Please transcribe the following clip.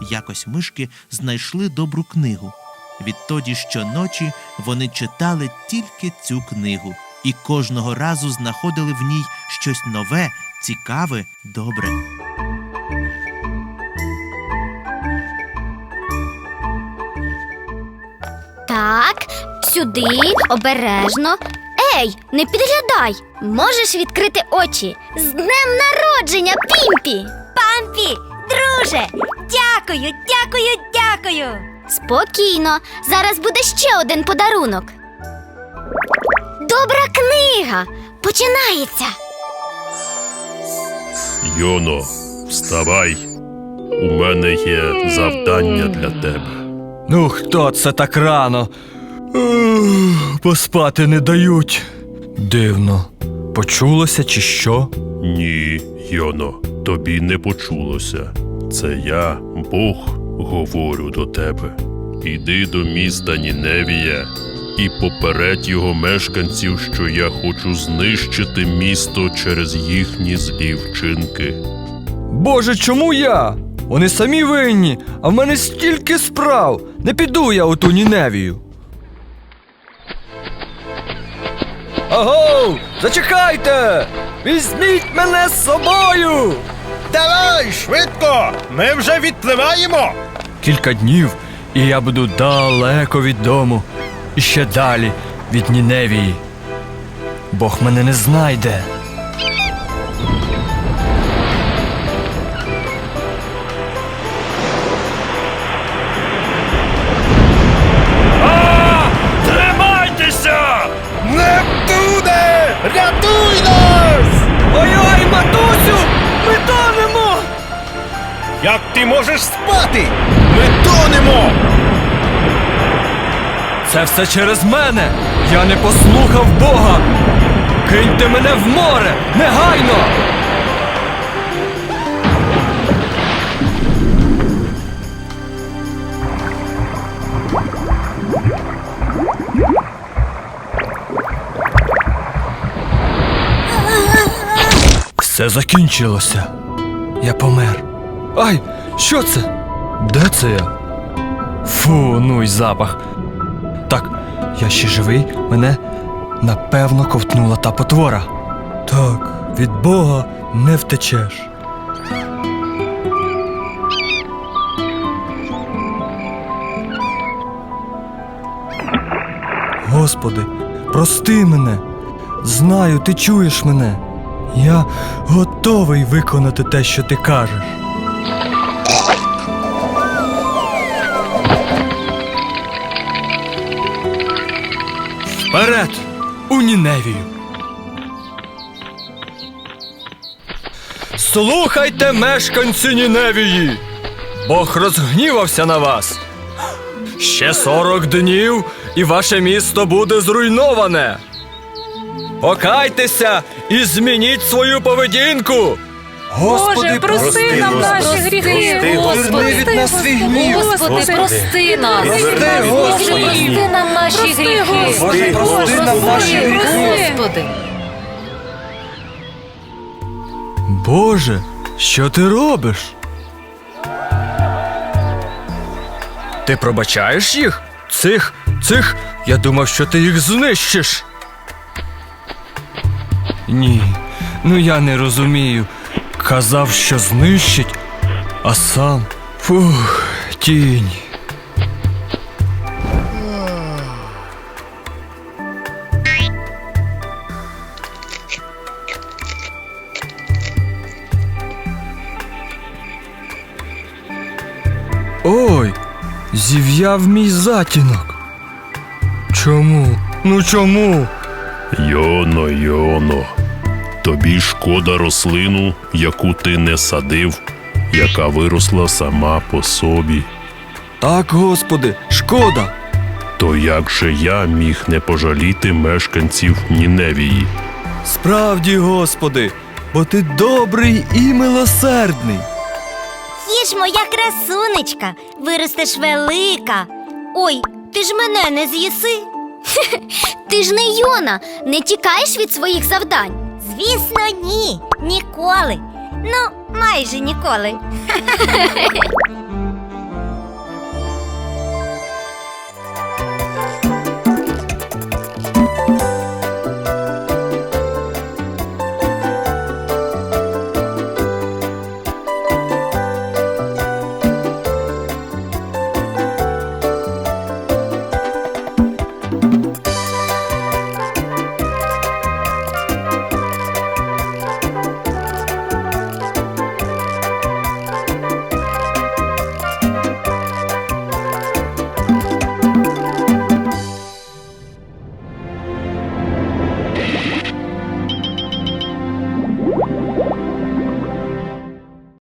Якось мишки знайшли добру книгу. Відтоді щоночі вони читали тільки цю книгу і кожного разу знаходили в ній щось нове, цікаве, добре. Так, сюди, обережно. Ей, не підглядай! Можеш відкрити очі. З днем народження, Пімпі! Пампі, друже, дякую, дякую, дякую. Спокійно, зараз буде ще один подарунок. Добра книга! Починається. Йоно, вставай. У мене є завдання для тебе. Ну, хто це так рано? Ух, Поспати не дають. Дивно. Почулося чи що? Ні, Йоно, тобі не почулося. Це я, Бог, говорю до тебе. Іди до міста Ніневія і попередь його мешканців, що я хочу знищити місто через їхні злі вчинки. Боже, чому я? Вони самі винні, а в мене стільки справ. Не піду я у ту Ніневію. Аго! Зачекайте! Візьміть мене з собою! Давай, швидко! Ми вже відпливаємо! Кілька днів, і я буду далеко від дому. І ще далі від Ніневії. Бог мене не знайде. Рятуй нас! Ой-ой, матусю! Ми тонемо! Як ти можеш спати? Ми тонемо! Це все через мене! Я не послухав Бога! Киньте мене в море! Негайно! Все закінчилося. Я помер. Ай, що це? Де це я? Фу, ну й запах. Так, я ще живий, мене напевно ковтнула та потвора. Так, від Бога не втечеш. Господи, прости мене. Знаю, ти чуєш мене. Я готовий виконати те, що ти кажеш. Вперед! У Ніневію! Слухайте, мешканці Ніневії! Бог розгнівався на вас. Ще сорок днів, і ваше місто буде зруйноване. Покайтеся і змініть свою поведінку. Боже, прости нам наші гріхи, Господи, від нас свій гнів. Господи, прости нас, Прости, Боже, Господи. прости нам наші гріхи, Господи, прости нам наші гріхи. Господи. Боже, що ти робиш? Ти пробачаєш їх? Цих, цих, я думав, що ти їх знищиш. Ні, ну я не розумію. Казав, що знищить, а сам. Фух, тінь. Ой, зів'яв мій затінок. Чому? Ну чому? Йоно, Йоно, тобі шкода рослину, яку ти не садив, яка виросла сама по собі. Так, Господи, шкода. То як же я міг не пожаліти мешканців Ніневії? Справді, Господи, бо ти добрий і милосердний. Їж моя красунечка, виростеш велика. Ой, ти ж мене не з'їси. Ти ж не Йона, не тікаєш від своїх завдань. Звісно, ні. Ніколи. Ну, майже ніколи.